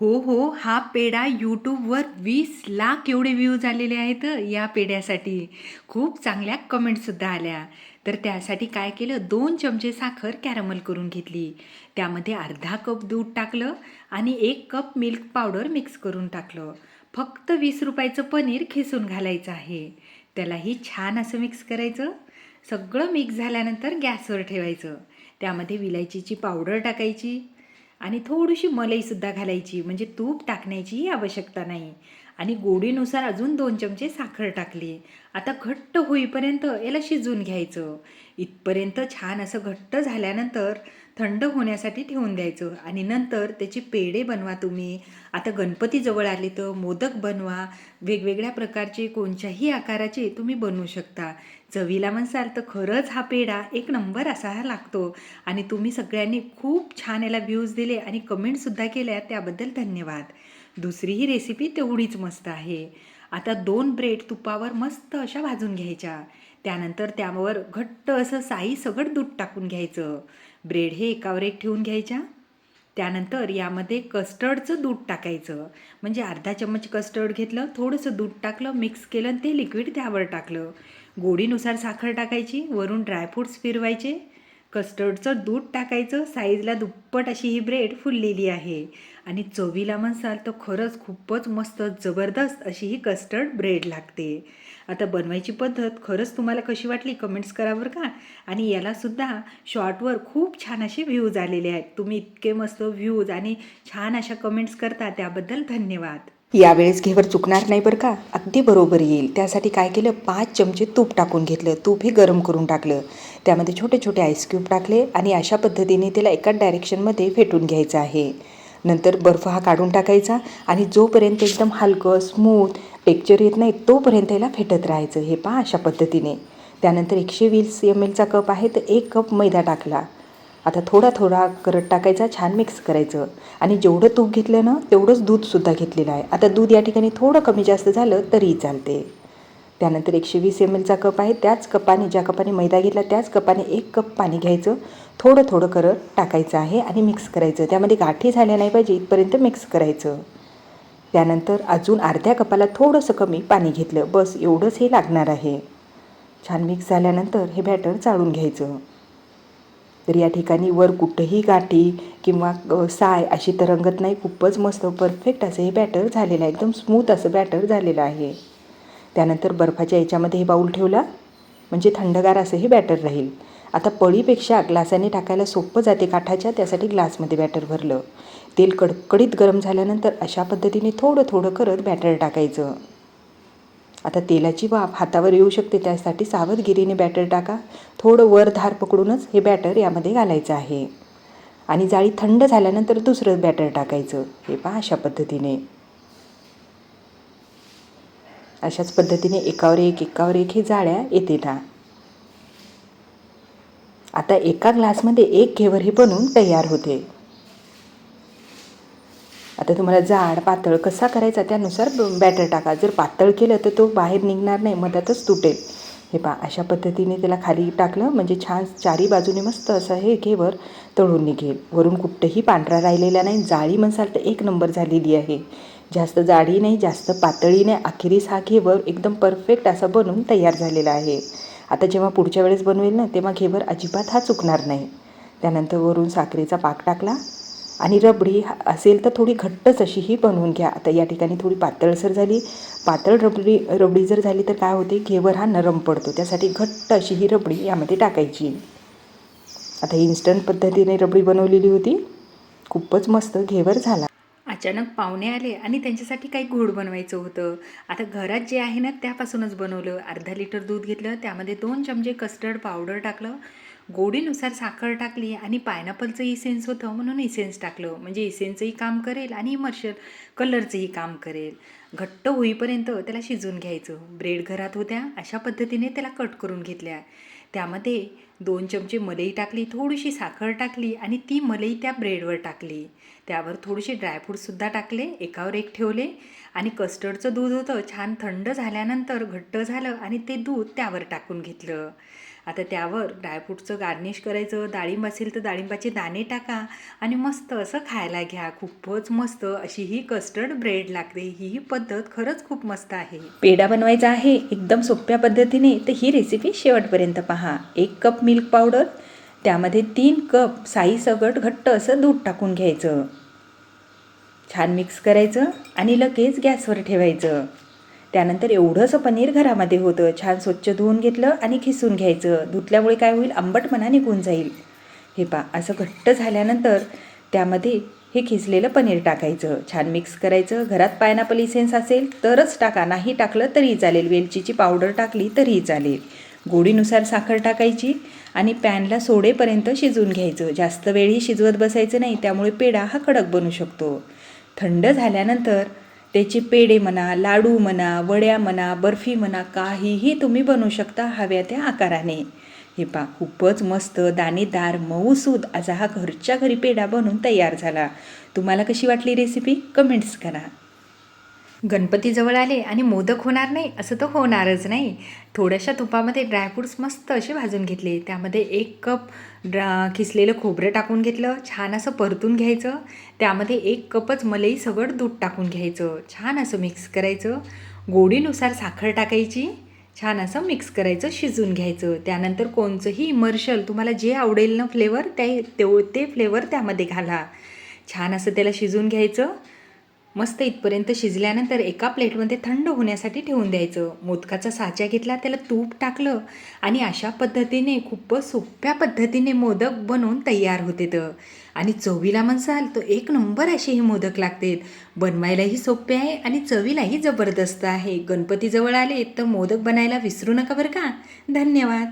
हो हो हा पेढा यूट्यूबवर वीस लाख एवढे व्ह्यूज आलेले आहेत या पेढ्यासाठी. खूप चांगल्या कमेंटसुद्धा आल्या. तर त्यासाठी काय केलं? दोन चमचे साखर कॅरमल करून घेतली. त्यामध्ये अर्धा कप दूध टाकलं आणि एक कप मिल्क पावडर मिक्स करून टाकलं. फक्त वीस रुपयाचं पनीर खिसून घालायचं आहे. त्यालाही छान असं मिक्स करायचं. सगळं मिक्स झाल्यानंतर गॅसवर ठेवायचं. त्यामध्ये विलायचीची पावडर टाकायची. आणि थोडीशी मलईसुद्धा घालायची म्हणजे तूप टाकण्याचीही आवश्यकता नाही. आणि गोडीनुसार अजून दोन चमचे साखर टाकली. आता घट्ट होईपर्यंत याला शिजवून घ्यायचं. इथपर्यंत छान असं घट्ट झाल्यानंतर थंड होण्यासाठी ठेवून द्यायचं. आणि नंतर त्याचे पेढे बनवा तुम्ही. आता गणपती जवळ आले तर मोदक बनवा. वेगवेगळ्या प्रकारचे कोणत्याही आकाराचे तुम्ही बनवू शकता. चवीला म्हणसाल तर खरंच हा पेढा एक नंबर असा हा लागतो. आणि तुम्ही सगळ्यांनी खूप छान याला व्ह्यूज दिले आणि कमेंटसुद्धा केल्या. त्याबद्दल धन्यवाद. दुसरी ही रेसिपी तेवढीच मस्त आहे. आता दोन ब्रेड तुपावर मस्त अशा भाजून घ्यायच्या. त्यानंतर त्यावर घट्ट असं साई सगळं दूध टाकून घ्यायचं. ब्रेड हे एकावर एक ठेवून घ्यायच्या. त्यानंतर यामध्ये कस्टर्डचं दूध टाकायचं. म्हणजे अर्धा चम्मच कस्टर्ड घेतलं थोडंसं दूध टाकलं मिक्स केलं आणि ते लिक्विड त्यावर टाकलं. गोडीनुसार साखर टाकायची वरून ड्रायफ्रूट्स फिरवायचे. कस्टर्डचं दूध टाकायचं साईजला दुप्पट अशी ही ब्रेड फुललेली आहे. आणि चवीला म्हणसाल तर खरंच खूपच मस्त जबरदस्त अशी ही कस्टर्ड ब्रेड लागते. आता बनवायची पद्धत खरंच तुम्हाला कशी वाटली कमेंट्स करा बरं का? आणि यालासुद्धा शॉर्टवर खूप छान असे व्ह्यूज आलेले आहेत. तुम्ही इतके मस्त व्ह्यूज आणि छान अशा कमेंट्स करता त्याबद्दल धन्यवाद. यावेळेस घेवर चुकणार नाही बरं का? अगदी बरोबर येईल. त्यासाठी काय केलं? पाच चमचे तूप टाकून घेतलं. तूप हे गरम करून टाकलं. त्यामध्ये छोटे छोटे आईस्क्यूब टाकले आणि अशा पद्धतीने त्याला एकाच डायरेक्शनमध्ये फेटून घ्यायचं आहे. नंतर बर्फ हा काढून टाकायचा आणि जोपर्यंत एकदम हलकं स्मूथ टेक्चर येत नाही तोपर्यंत याला फेटत राहायचं. हे पहा अशा पद्धतीने. त्यानंतर एकशे वीस एम एलचा कप आहे तर एक कप मैदा टाकला. आता थोडा थोडा करत टाकायचा छान मिक्स करायचं. आणि जेवढं तूप घेतलं ना तेवढंच दूधसुद्धा घेतलेलं आहे. आता दूध या ठिकाणी थोडं कमी जास्त झालं तरीही चालते त्यानंतर एकशे वीस एम एलचा कप आहे. त्याच कपाने ज्या कपाने मैदा घेतला त्याच कपाने एक कप पाणी घ्यायचं. थोडं थोडं करत टाकायचं आहे आणि मिक्स करायचं. त्यामध्ये गाठी झाल्या नाही पाहिजे इथपर्यंत मिक्स करायचं. त्यानंतर अजून अर्ध्या कपाला थोडंसं कमी पाणी घेतलं. बस एवढंच हे लागणार आहे. छान मिक्स झाल्यानंतर हे बॅटर चाळून घ्यायचं. तर या ठिकाणी वर कुठंही गाठी किंवा साय अशी तरंगत नाही. खूपच मस्त परफेक्ट असं हे बॅटर झालेलं आहे. एकदम स्मूथ असं बॅटर झालेलं आहे. त्यानंतर बर्फाच्या याच्यामध्ये हे बाऊल ठेवला. म्हणजे थंडगार असं हे बॅटर राहील. आता पळीपेक्षा ग्लासाने टाकायला सोपं जाते काठाच्या त्यासाठी ग्लासमध्ये बॅटर भरलं. तेल कडकडीत गरम झाल्यानंतर अशा पद्धतीने थोडं थोडं करत बॅटर टाकायचं. आता तेलाची वाफ हातावर येऊ शकते त्यासाठी सावधगिरीने बॅटर टाका. थोडं वर धार पकडूनच हे बॅटर यामध्ये घालायचं आहे. आणि जाळी थंड झाल्यानंतर दुसरं बॅटर टाकायचं. हे पहा अशा पद्धतीने. अशाच पद्धतीने एकावर एक एकावर एक हे जाळ्या येते ना आता एका ग्लासमध्ये एक घेवर हे बनून तयार होते. आता तुम्हाला जाड पातळ कसा करायचा त्यानुसार बॅटर टाका. जर पातळ केलं तर तो बाहेर निघणार नाही मधातच तुटेल. हे पा अशा पद्धतीने त्याला खाली टाकलं म्हणजे छान चारी बाजूने मस्त असं हे घेवर तळून निघेल. वरून कुठंही पांढरा राहिलेला नाही जाळी म्हणसाल तर एक नंबर झालेली आहे. जास्त जाडी नाही जास्त पातळी नाही अखेरीस हा घेवर एकदम परफेक्ट असा बनवून तयार झालेला आहे. आता जेव्हा पुढच्या वेळेस बनवेल ना तेव्हा घेवर अजिबात हा चुकणार नाही. त्यानंतर वरून साखरेचा पाक टाकला आणि रबडी हा- असेल तर थोडी घट्टच अशी ही बनवून घ्या. आता या ठिकाणी थोडी पातळसर झाली. पातळ रबडी रबडी जर झाली तर काय होते? घेवर हा नरम पडतो. त्यासाठी घट्ट अशी ही रबडी यामध्ये टाकायची. आता इन्स्टंट पद्धतीने रबडी बनवलेली होती. खूपच मस्त घेवर झाला. अचानक पाहुणे आले आणि त्यांच्यासाठी काही गोड बनवायचं होतं. आता घरात जे आहे ना त्यापासूनच बनवलं. अर्धा लिटर दूध घेतलं त्यामध्ये दोन चमचे कस्टर्ड पावडर टाकलं. गोडीनुसार साखर टाकली आणि पायनॅपलचं इसेन्स होतं म्हणून इसेन्स टाकलं. म्हणजे इसेन्सचंही काम करेल आणि इमर्शल कलरचंही काम करेल. घट्ट होईपर्यंत त्याला शिजवून घ्यायचं. ब्रेड घरात होत्या अशा पद्धतीने त्याला कट करून घेतल्या. त्यामध्ये दोन चमचे मलई टाकली थोडीशी साखर टाकली आणि ती मलई त्या ब्रेडवर टाकली. त्यावर थोडेसे ड्रायफ्रूटसुद्धा टाकले एकावर एक ठेवले आणि कस्टर्डचं दूध होतं छान थंड झाल्यानंतर घट्ट झालं आणि ते दूध त्यावर टाकून घेतलं. आता त्यावर ड्रायफ्रूटचं गार्निश करायचं डाळिंब असेल तर डाळिंबाचे दाणे टाका आणि मस्त असं खायला घ्या. खूपच मस्त अशी ही कस्टर्ड ब्रेड लागते. ही पद्धत खरंच खूप मस्त आहे. पेढा बनवायचा आहे. एकदम सोप्या पद्धतीने. तर ही रेसिपी शेवटपर्यंत पहा. एक कप मिल्क पावडर त्यामध्ये तीन कप साई सगट घट्ट असं दूध टाकून घ्यायचं. छान मिक्स करायचं आणि लगेच गॅसवर ठेवायचं. त्यानंतर एवढंसं पनीर घरामध्ये होतं. छान स्वच्छ धुवून घेतलं आणि खिसून घ्यायचं. धुतल्यामुळे काय होईल? आंबटपणा निघून जाईल. हे पा असं घट्ट झाल्यानंतर त्यामध्ये हे खिसलेलं पनीर टाकायचं. छान मिक्स करायचं. घरात पायनॅपल इसेन्स असेल तरच टाका. नाही टाकलं तरी चालेल. वेलचीची पावडर टाकली तरीही चालेल. गोडीनुसार साखर टाकायची आणि पॅनला सोडेपर्यंत शिजवून घ्यायचं. जास्त वेळही शिजवत बसायचं नाही. त्यामुळे पेढा हा कडक बनू शकतो. थंड झाल्यानंतर त्याचे पेढे म्हणा लाडू म्हणा वड्या म्हणा बर्फी म्हणा काहीही तुम्ही बनवू शकता हव्या त्या आकाराने. हे पा खूपच मस्त दाणेदार मऊसूद असा हा घरच्या घरी पेढा बनवून तयार झाला. तुम्हाला कशी वाटली रेसिपी कमेंट्स करा. गणपतीजवळ आले आणि मोदक होणार नाही असं तर होणारच नाही. थोड्याशा तुपामध्ये ड्रायफ्रूट्स मस्त असे भाजून घेतले. त्यामध्ये एक कप ड्रा खिसलेलं खोबरं टाकून घेतलं. छान असं परतून घ्यायचं. त्यामध्ये एक कपच मलई सगळं दूध टाकून घ्यायचं. छान असं मिक्स करायचं. गोडीनुसार साखर टाकायची. छान असं मिक्स करायचं शिजून घ्यायचं. त्यानंतर कोणचंही इमर्शल तुम्हाला जे आवडेल ना फ्लेवर ते ते फ्लेवर त्यामध्ये घाला. छान असं त्याला शिजून घ्यायचं. मस्त इथपर्यंत शिजल्यानंतर एका प्लेटमध्ये थंड होण्यासाठी ठेवून द्यायचं. मोदकाचा साचा घेतला त्याला तूप टाकलं आणि अशा पद्धतीने खूपच सोप्या पद्धतीने मोदक बनवून तयार होते तर आणि चवीला म्हणसाल तर एक नंबर असे हे मोदक लागतात. बनवायलाही सोपे आहे आणि चवीलाही जबरदस्त आहे. गणपतीजवळ आले तर मोदक बनायला विसरू नका बरं का? धन्यवाद.